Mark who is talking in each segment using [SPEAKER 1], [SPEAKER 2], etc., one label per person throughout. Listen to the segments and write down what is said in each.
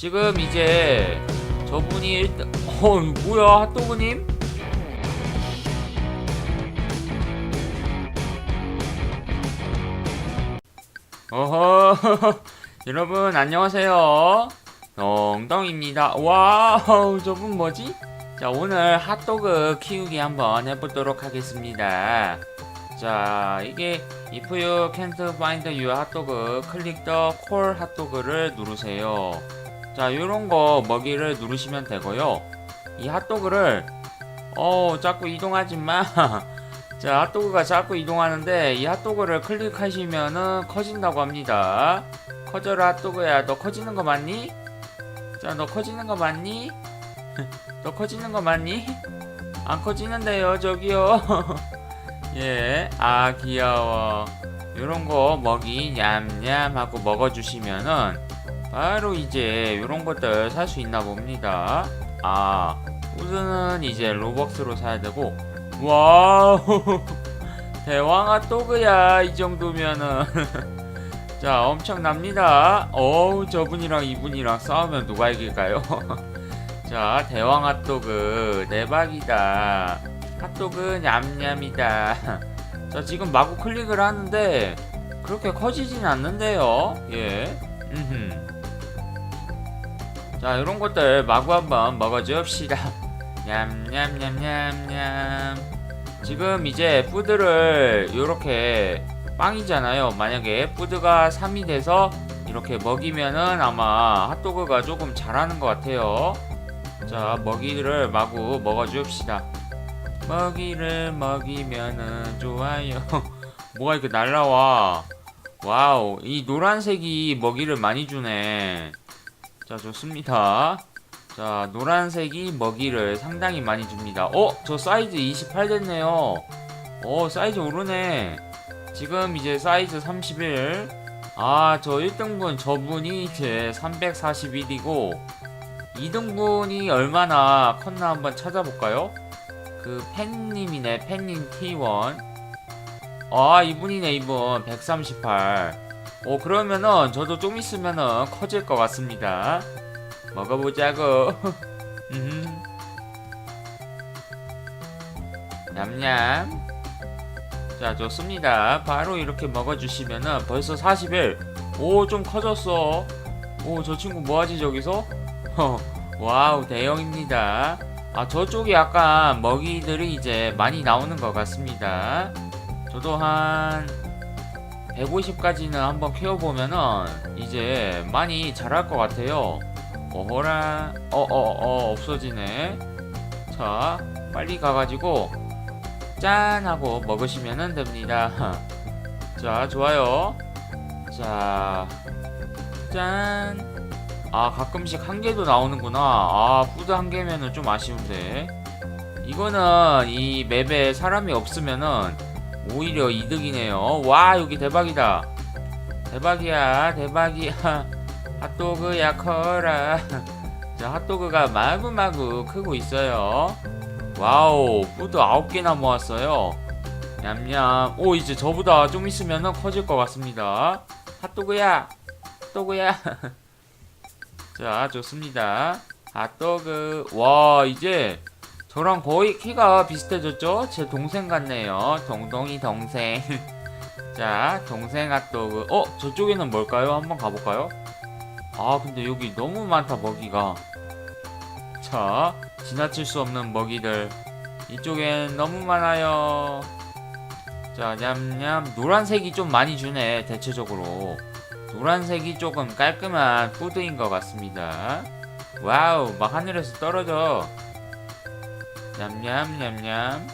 [SPEAKER 1] 지금 이제 저분이 일단 어 뭐야 핫도그님? 어허 여러분 안녕하세요 덩덩입니다 와우 저분 뭐지? 자 오늘 핫도그 키우기 한번 해보도록 하겠습니다 자 이게 If you can't find your click the call hotdog를 누르세요. 자, 요런 거 먹이를 누르시면 되고요. 이 핫도그를 어, 자꾸 이동하지 마. 자, 핫도그가 자꾸 이동하는데 이 핫도그를 클릭하시면은 커진다고 합니다. 커져라 핫도그야. 너 커지는 거 맞니? 자, 너 커지는 거 맞니? 너 커지는 거 맞니? 안 커지는데요, 저기요. 예, 아 귀여워. 요런 거 먹이 냠냠 하고 먹어주시면은 바로 이제 요런 것들 살 수 있나 봅니다. 아, 우드는 이제 로벅스로 사야 되고, 와우, 대왕 핫도그야 이 정도면은. 자, 엄청납니다. 어우, 저분이랑 이분이랑 싸우면 누가 이길까요? 자, 대왕 핫도그 대박이다. 핫도그 냠냠이다. 자, 지금 마구 클릭을 하는데 그렇게 커지진 않는데요. 예. 음흠. 자, 이런 것들 마구 한번 먹어줍시다. 냠냠냠냠냠. 지금 이제 푸드를 이렇게 빵이잖아요. 만약에 푸드가 3이 돼서 이렇게 먹이면은 아마 핫도그가 조금 잘하는 것 같아요. 자, 먹이를 마구 먹어줍시다. 먹이를 먹이면은 좋아요. 뭐가 이렇게 날라와. 와우, 이 노란색이 먹이를 많이 주네. 자, 좋습니다. 자, 노란색이 먹이를 상당히 많이 줍니다. 어, 저 사이즈 28 됐네요. 어, 사이즈 오르네. 지금 이제 사이즈 31. 아, 저 1등분 저분이 이제 341이고, 2등분이 얼마나 컸나 한번 찾아볼까요? 그 팬님이네 팬님 T1 아 이분이네 이분 138 오 그러면은 저도 좀 있으면은 커질 것 같습니다. 먹어보자고. 음. 냠냠. 자 좋습니다. 바로 이렇게 먹어주시면은 벌써 41오 좀 커졌어. 오 저 친구 뭐하지 저기서? 와우 대형입니다. 아 저쪽에 약간 먹이들이 이제 많이 나오는 것 같습니다. 저도 한 150까지는 한번 키워보면은 이제 많이 자랄 것 같아요. 어허라 어어어 없어지네. 자 빨리 가가지고 짠 하고 먹으시면 됩니다. 자 좋아요. 자짠. 아 가끔씩 한 개도 나오는구나. 아 푸드 한 개면은 좀 아쉬운데. 이거는 이 맵에 사람이 없으면은 오히려 이득이네요. 와 여기 대박이다. 대박이야 대박이야. 핫도그야 커라. 자 핫도그가 마구마구 크고 있어요. 와우 푸드 9개나 모았어요. 냠냠. 오 이제 저보다 좀 있으면은 커질 것 같습니다. 핫도그야 핫도그야. 자 좋습니다. 핫도그. 와 이제 저랑 거의 키가 비슷해졌죠? 제 동생 같네요 동동이 동생 자 동생 핫도그 어? 저쪽에는 뭘까요? 한번 가볼까요? 아 근데 여기 너무 많다 먹이가 자 지나칠 수 없는 먹이들 이쪽엔 너무 많아요 자 냠냠 노란색이 좀 많이 주네 대체적으로 노란색이 조금 깔끔한 푸드인 것 같습니다. 와우, 막 하늘에서 떨어져. 냠냠냠냠.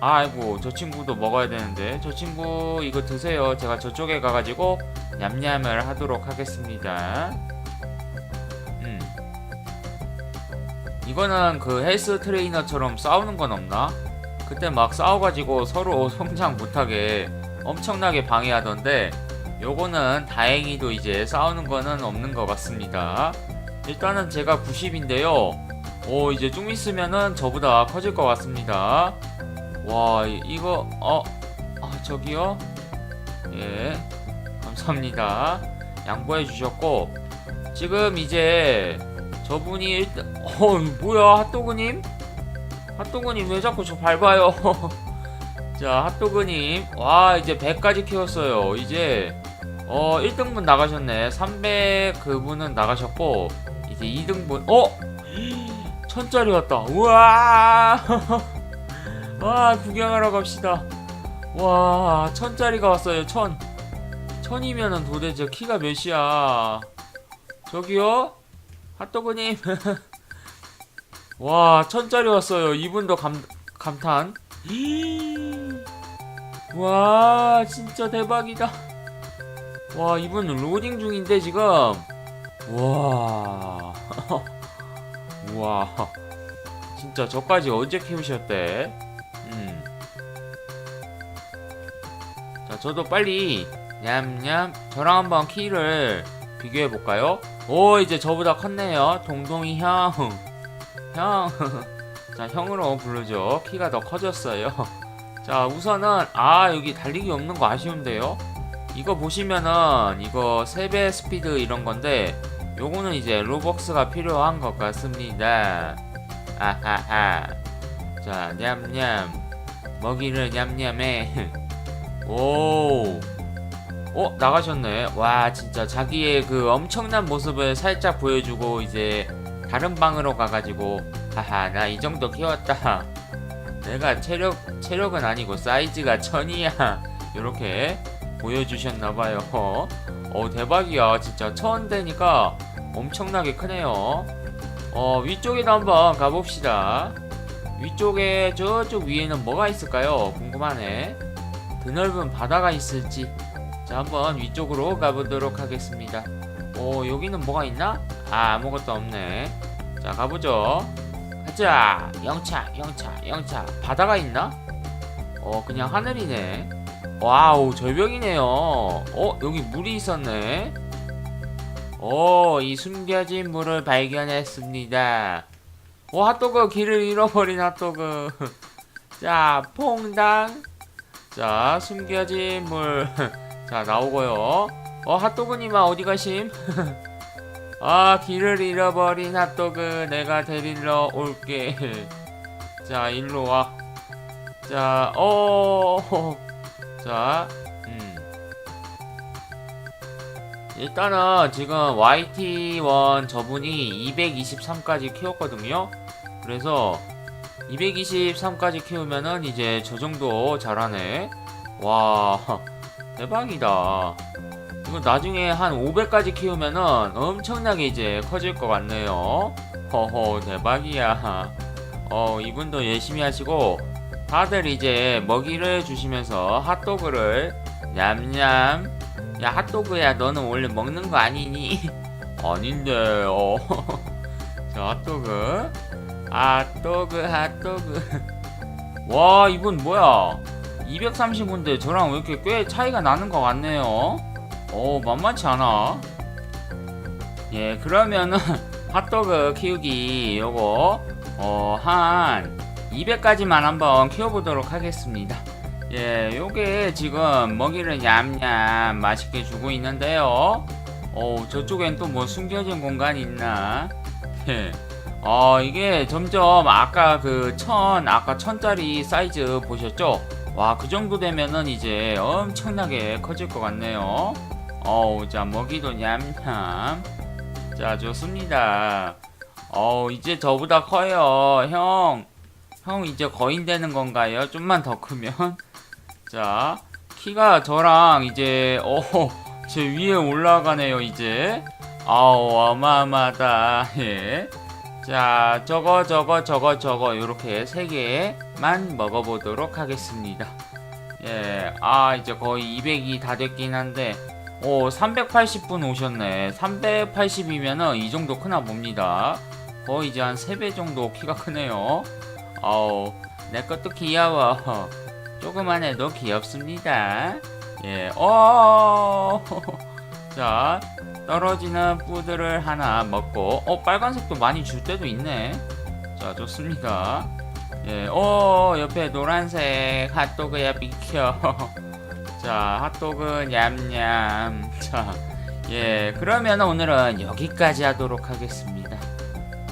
[SPEAKER 1] 아이고, 저 친구도 먹어야 되는데. 저 친구 이거 드세요. 제가 저쪽에 가가지고 냠냠을 하도록 하겠습니다. 음. 이거는 그 헬스 트레이너처럼 싸우는 건 없나? 그때 막 싸워가지고 서로 성장 못하게 엄청나게 방해하던데 요거는 다행히도 이제 싸우는 거는 없는 것 같습니다. 일단은 제가 90인데요. 오, 이제 좀 있으면은 저보다 커질 것 같습니다. 와, 이- 이거, 어, 아, 저기요? 예, 감사합니다. 양보해 주셨고, 지금 이제 저분이 일단 어 뭐야 핫도그님? 핫도그님 왜 자꾸 저 밟아요? 자 핫도그님 와 이제 100까지 키웠어요 이제 어 1등분 나가셨네 300 그분은 나가셨고 이제 2등분 어? 천짜리 왔다. 우와! 와 구경하러 갑시다. 와 천짜리가 왔어요 천. 천이면은 도대체 키가 몇이야? 저기요? 핫도그님. 와 천짜리 왔어요. 이분도 감, 감탄. 와 진짜 대박이다. 와 이분 로딩 중인데 지금? 와 우와 진짜 저까지 언제 키우셨대 음. 자 저도 빨리 냠냠 저랑 한번 키를 비교해 볼까요? 오 이제 저보다 컸네요 동동이 형 형. 자, 형으로 부르죠. 키가 더 커졌어요. 자, 우선은, 아, 여기 달리기 없는 거 아쉬운데요? 이거 보시면은, 이거 3배 스피드 이런 건데, 요거는 이제 로벅스가 필요한 것 같습니다. 아하하. 자, 냠냠. 먹이를 냠냠해. 오. 어, 나가셨네. 와, 진짜 자기의 그 엄청난 모습을 살짝 보여주고, 이제, 다른 방으로 가가지고 하하 나 이 정도 키웠다 내가 체력 체력은 아니고 사이즈가 천이야 이렇게 보여주셨나봐요 어 대박이야. 진짜 천 되니까 엄청나게 크네요. 어 위쪽에도 한번 가봅시다. 위쪽에 저쪽 위에는 뭐가 있을까요? 궁금하네. 드넓은 바다가 있을지. 자 한번 위쪽으로 가보도록 하겠습니다. 오 여기는 뭐가 있나? 아 아무것도 없네. 자 가보죠. 가자. 영차 영차 영차. 바다가 있나? 어 그냥 하늘이네 와우 절벽이네요. 어 여기 물이 있었네. 오이 숨겨진 물을 발견했습니다. 오 핫도그 길을 잃어버린 핫도그. 자 퐁당. 자 숨겨진 물 자 나오고요. 어 핫도그님아 어디 가심? 아 길을 잃어버린 핫도그 내가 데리러 올게. 자 일로 와자 어. 자 음. 일단은 지금 YT1 저분이 223까지 키웠거든요 그래서 223까지 키우면은 이제 저 정도 잘하네 와 대박이다 이거 나중에 한 500까지 키우면은 엄청나게 이제 커질 것 같네요. 허허 대박이야. 어 이분도 열심히 하시고 다들 이제 먹이를 주시면서 핫도그를 냠냠. 야 핫도그야 너는 원래 먹는 거 아니니? 아닌데 어. 자 핫도그. 핫도그 핫도그. 와 이분 뭐야? 235인데 저랑 왜 이렇게 꽤 차이가 나는 것 같네요. 오 만만치 않아 예 그러면은 핫도그 키우기 요거 어한 200까지만 한번 키워보도록 하겠습니다. 예 요게 지금 먹이를 냠냠 맛있게 주고 있는데요. 어 저쪽엔 또 뭐 숨겨진 공간이 있나? 예. 어 이게 점점 아까 그 천 아까 천짜리 사이즈 보셨죠? 와 그 정도 되면은 이제 엄청나게 커질 것 같네요. 어우 자 먹이도 냠냠. 자 좋습니다. 어우 이제 저보다 커요. 형 형 이제 거인 되는 건가요? 좀만 더 크면? 자 키가 저랑 이제 어제 위에 올라가네요 이제. 아우 어마어마하다. 예 자 저거 저거 저거 저거 요렇게 세 개만 먹어보도록 하겠습니다. 예아 이제 거의 200이 다 됐긴 한데. 오 380분 오셨네. 380이면은 이 정도 크나 봅니다. 거의 이제 한 3배 정도 키가 크네요 아우 내 것도 귀여워 조그만 해도 귀엽습니다 예, 어. 자, 떨어지는 뿌들을 하나 먹고, 어, 빨간색도 많이 줄 때도 있네. 자, 좋습니다. 예, 어, 옆에 노란색 핫도그야 비켜. 자, 핫도그 냠냠. 자, 예, 그러면 오늘은 여기까지 하도록 하겠습니다.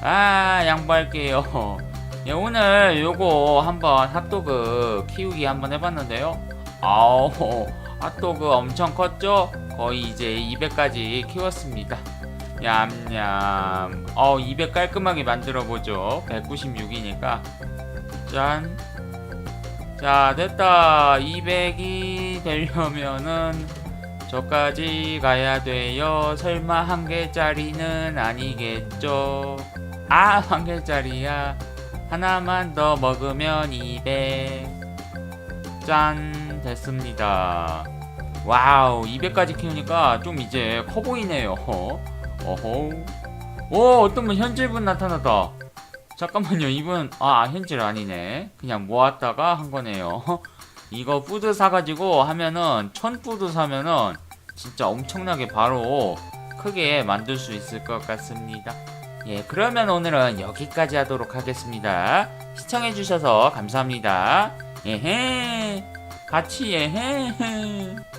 [SPEAKER 1] 아, 양보할게요. 예, 오늘 요거 한번 핫도그 키우기 한번 해봤는데요. 아우, 핫도그 엄청 컸죠? 거의 이제 200까지 키웠습니다. 냠냠. 어, 200 깔끔하게 만들어보죠. 196이니까. 짠. 자, 됐다. 200이 되려면은 저까지 가야 돼요. 설마 한 개짜리는 아니겠죠? 아, 한 개짜리야. 하나만 더 먹으면 200. 짠, 됐습니다. 와우, 200까지 키우니까 좀 이제 커 보이네요. 어허. 오, 어떤 분 현질분 나타났다. 잠깐만요, 이분, 아, 현질 아니네. 그냥 모았다가 한 거네요. 이거 푸드 사가지고 하면은, 천 푸드 사면은, 진짜 엄청나게 바로 크게 만들 수 있을 것 같습니다. 예, 그러면 오늘은 여기까지 하도록 하겠습니다. 시청해주셔서 감사합니다. 예헤, 같이 예헤.